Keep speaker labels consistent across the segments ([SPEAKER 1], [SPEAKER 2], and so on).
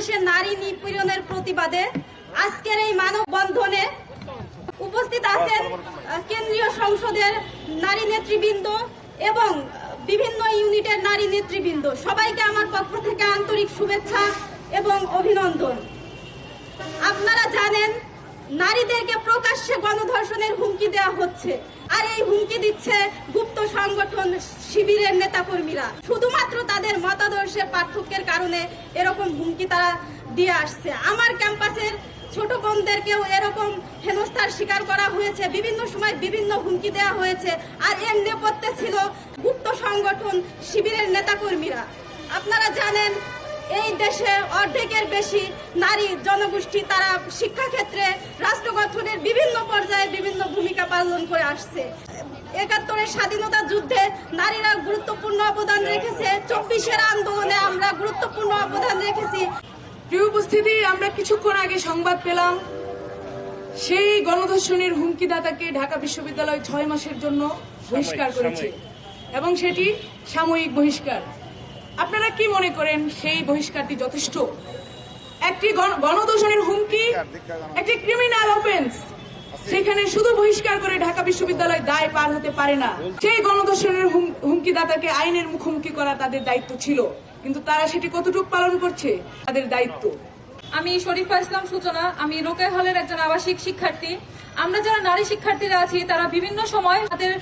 [SPEAKER 1] বাংলাদেশের নারী নিপীড়নের প্রতিবাদে আজকের এই মানববন্ধনে উপস্থিত আছেন কেন্দ্রীয় সংসদের নারী নেতৃবৃন্দ এবং বিভিন্ন ইউনিটের নারী নেতৃবৃন্দ। সবাইকে আমার পক্ষ থেকে আন্তরিক শুভেচ্ছা এবং অভিনন্দন। আপনারা জানেন, নারীদেরকে প্রকাশ্যে গণধর্ষণের হুমকি দেওয়া হচ্ছে। আর এই হুমকি দিচ্ছে গুপ্ত সংগঠন শিবিরের নেতাকর্মীরা। শুধুমাত্র তাদের মতাদর্শের পার্থক্যের কারণে এরকম হুমকি তারা দিয়ে আসছে। আমার ক্যাম্পাসের ছোট বোনদেরকেও এরকম হেনস্থার শিকার করা হয়েছে। বিভিন্ন সময় বিভিন্ন হুমকি দেওয়া হয়েছে। আর এর নেপথ্যে ছিল গুপ্ত সংগঠন শিবিরের নেতাকর্মীরা। আপনারা জানেন এই দেশে অর্ধেকের বেশি নারী জনগোষ্ঠী তারা শিক্ষাক্ষেত্রে রাষ্ট্র গঠনের বিভিন্ন পর্যায়ে বিভিন্ন ভূমিকা পালন করে আসছে। একাত্তরের স্বাধীনতা যুদ্ধে নারীরা গুরুত্বপূর্ণ অবদান রেখেছে। চব্বিশের আন্দোলনে আমরা গুরুত্বপূর্ণ অবদান রেখেছি।
[SPEAKER 2] প্রিয় উপস্থিতি আমরা কিছুক্ষণ আগে সংবাদ পেলাম সেই গণধর্ষণের হুমকিদাতাকে ঢাকা বিশ্ববিদ্যালয় ছয় মাসের জন্য বহিষ্কার করেছে এবং সেটি সাময়িক বহিষ্কার। আপনারা কি মনে করেন সেই বহিষ্কারটি যথেষ্ট? একটি গণ- গণধর্ষণের হুমকি, একটি ক্রিমিনাল অফেন্স সেখানে শুধু বহিষ্কার করে ঢাকা বিশ্ববিদ্যালয় দায় পার হতে পারে না। সেই গণধর্ষণের হুম- হুমকিদাতাকে আইনের মুখোমুখি করা তাদের দায়িত্ব ছিল। কিন্তু তারা সেটি কতটুকু পালন করছে, তাদের দায়িত্ব।
[SPEAKER 3] আমি শরীফা ইসলাম সূচনা। আমি রোকেয়া হলের একজন আবাসিক শিক্ষার্থী। আমরা যারা নারী শিক্ষার্থীরা আছি, তারা বিভিন্ন সময় তাদের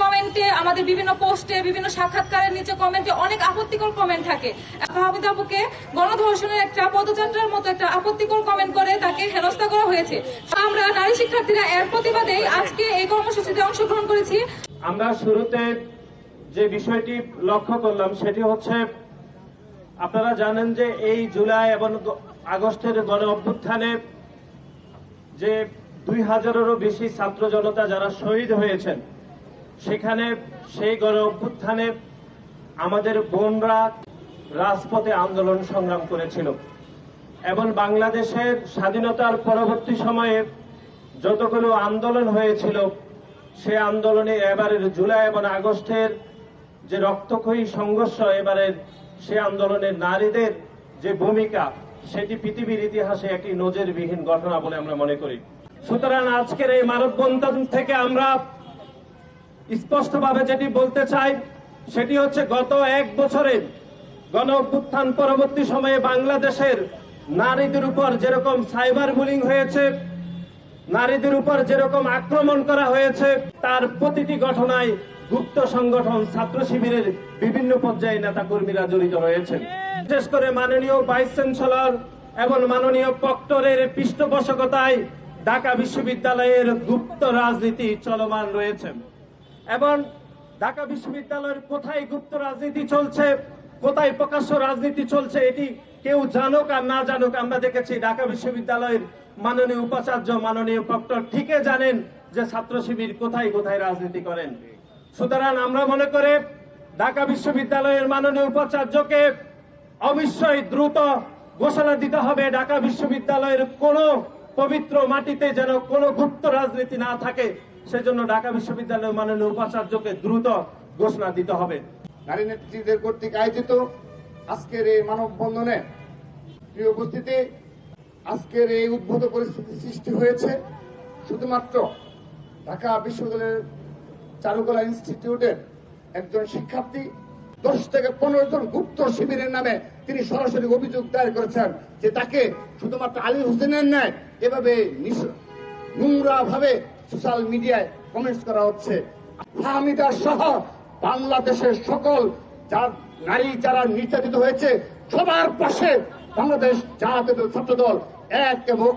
[SPEAKER 3] কমেন্টে আমাদের বিভিন্ন পোস্টে বিভিন্ন সাক্ষাৎকারের নিচে কমেন্টে অনেক আপত্তিকর কমেন্ট থাকে। ফাহামিদ আপুকে গণধর্ষণের একটা পদযাত্রার মতো একটা আপত্তিকর কমেন্ট করে তাকে হেনস্থা করা হয়েছে। আমরা নারী শিক্ষার্থীরা এর প্রতিবাদে আজকে এই কর্মসূচিতে অংশগ্রহণ করেছি।
[SPEAKER 4] আমরা শুরুতে যে বিষয়টি লক্ষ্য করলাম, সেটি হচ্ছে, আপনারা জানেন যে এই জুলাই এবং আগস্টের গণ অভ্যুত্থানে যে দুই হাজারেরও বেশি ছাত্র জনতা যারা শহীদ হয়েছেন, সেখানে সেই গণ অভ্যুত্থানে আমাদের বোনরা রাজপথে আন্দোলন সংগ্রাম করেছিল। এবং বাংলাদেশের স্বাধীনতার পরবর্তী সময়ে যতগুলো আন্দোলন হয়েছিল, সে আন্দোলনে এবারের জুলাই এবং আগস্টের যে রক্তক্ষয়ী সংঘর্ষ, এবারের সে আন্দোলনের নারীদের যে ভূমিকা, সেটি পৃথিবীর ইতিহাসে একটি নজিরবিহীন ঘটনা বলে আমরা মনে করি। সুতরাং আজকের এই মানববন্ধন থেকে আমরা স্পষ্টভাবে যেটি বলতে চাই, সেটি হচ্ছে গত এক বছরে গণ অভ্যুত্থান পরবর্তী সময়ে বাংলাদেশের নারীদের উপর যেরকম সাইবার বুলিং হয়েছে, নারীদের উপর যেরকম আক্রমণ করা হয়েছে, তার প্রতিটি ঘটনায় গুপ্ত সংগঠন, ছাত্র শিবিরের বিভিন্ন পর্যায়ে নেতাকর্মীরা জড়িত রয়েছেন বিশেষ করে মাননীয় ভাইস চ্যান্সেলর এবং মাননীয় প্রক্টরের পৃষ্ঠপোষকতায় ঢাকা বিশ্ববিদ্যালয়ের গুপ্ত রাজনীতি চলমান রয়েছে। এবং ঢাকা বিশ্ববিদ্যালয়ের কোথায় গুপ্ত রাজনীতি চলছে, কোথায় প্রকাশ্য রাজনীতি চলছে, এটি কেউ জানুক আর না জানুক, আমরা দেখেছি ঢাকা বিশ্ববিদ্যালয়ের মাননীয় উপাচার্য, মাননীয় প্রক্টর ঠিকই জানেন যে ছাত্র শিবির কোথায় কোথায় রাজনীতি করেন। সুতরাং আমরা মনে করে ঢাকা বিশ্ববিদ্যালয়ের মাননীয় উপাচার্যকে অবশ্যই দ্রুত ঘোষণা দিতে হবে। ঢাকা বিশ্ববিদ্যালয়ের কোন পবিত্র মাটিতে যেন কোনো গুপ্ত রাজনীতি না থাকে, সেজন্য ঢাকা বিশ্ববিদ্যালয়ের মাননীয় উপাচার্যকে দ্রুত ঘোষণা দিতে হবে।
[SPEAKER 5] নারী নেত্রীদের কর্তৃক আয়োজিত আজকের এই মানববন্ধনে প্রিয় উপস্থিতি, আজকের এই উদ্ভূত পরিস্থিতি সৃষ্টি হয়েছে শুধুমাত্র ঢাকা বিশ্ববিদ্যালয়ের চারুকলা ইনস্টিটিউটের একজন শিক্ষার্থী দশ থেকে পনেরো জন গুপ্ত শিবিরের নামে তিনি সরাসরি অভিযোগ দায়ের করেছেন যে তাকে শুধুমাত্র আলী হোসেনের ন্যায় এভাবে নোংরা ভাবে সোশ্যাল মিডিয়ায় কমেন্টস করা হচ্ছে। হামিদা সহ বাংলাদেশের সকল যার নারী যারা নির্যাতিত হয়েছে, সবার পাশে বাংলাদেশ জাতীয় ছাত্র দল এক এবং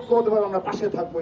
[SPEAKER 5] আমরা পাশে থাকব।